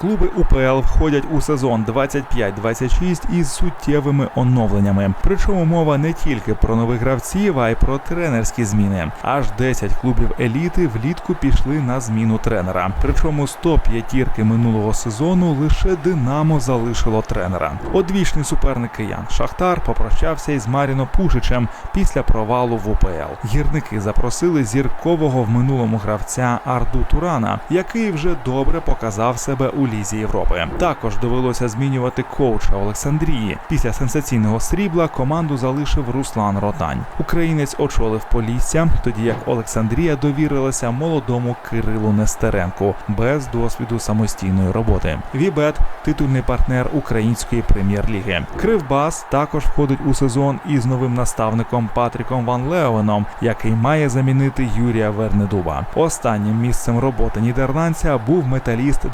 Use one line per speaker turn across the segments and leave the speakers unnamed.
Клуби УПЛ входять у сезон 25-26 із суттєвими оновленнями. Причому мова не тільки про нових гравців, а й про тренерські зміни. Аж 10 клубів еліти влітку пішли на зміну тренера. Причому з топ-п'ятірки минулого сезону лише Динамо залишило тренера. Одвічний суперник киян Шахтар попрощався із Маріно Пушичем після провалу в УПЛ. Гірники запросили зіркового в минулому гравця Арду Турана, який вже добре показав себе у лізі Європи. Також довелося змінювати коуча Олександрії. Після сенсаційного срібла команду залишив Руслан Ротань. Українець очолив Полісся, тоді як Олександрія довірилася молодому Кирилу Нестеренку без досвіду самостійної роботи. Вібет титульний партнер української прем'єр-ліги. Кривбас також входить у сезон із новим наставником Патріком Ван Леовеном, який має замінити Юрія Вернедуба. Останнім місцем роботи нідерландця був металіст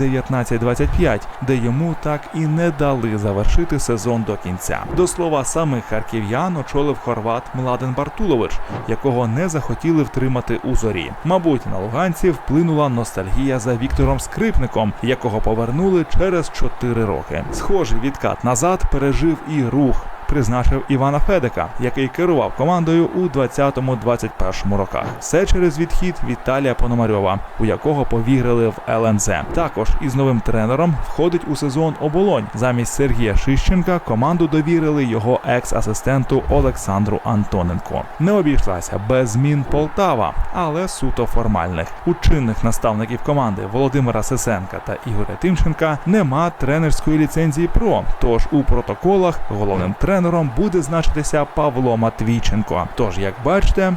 1925, де йому так і не дали завершити сезон до кінця. До слова, самих харків'ян очолив хорват Младен Бартулович, якого не захотіли втримати у зорі. Мабуть, на луганців вплинула ностальгія за Віктором Скрипником, якого повернули через 4 роки. Схожий відкат назад пережив і рух. Призначив Івана Федека, який керував командою у 20-21 роках. Все через відхід Віталія Пономарьова, у якого повірили в ЛНЗ. Також із новим тренером входить у сезон оболонь. Замість Сергія Шищенка команду довірили його екс-асистенту Олександру Антоненко. Не обійшлася без змін Полтава, але суто формальних. У чинних наставників команди Володимира Сисенка та Ігоря Тимченка нема тренерської ліцензії ПРО. Тож у протоколах головним тренером буде значитися Павло Матвійченко. Тож, як бачите,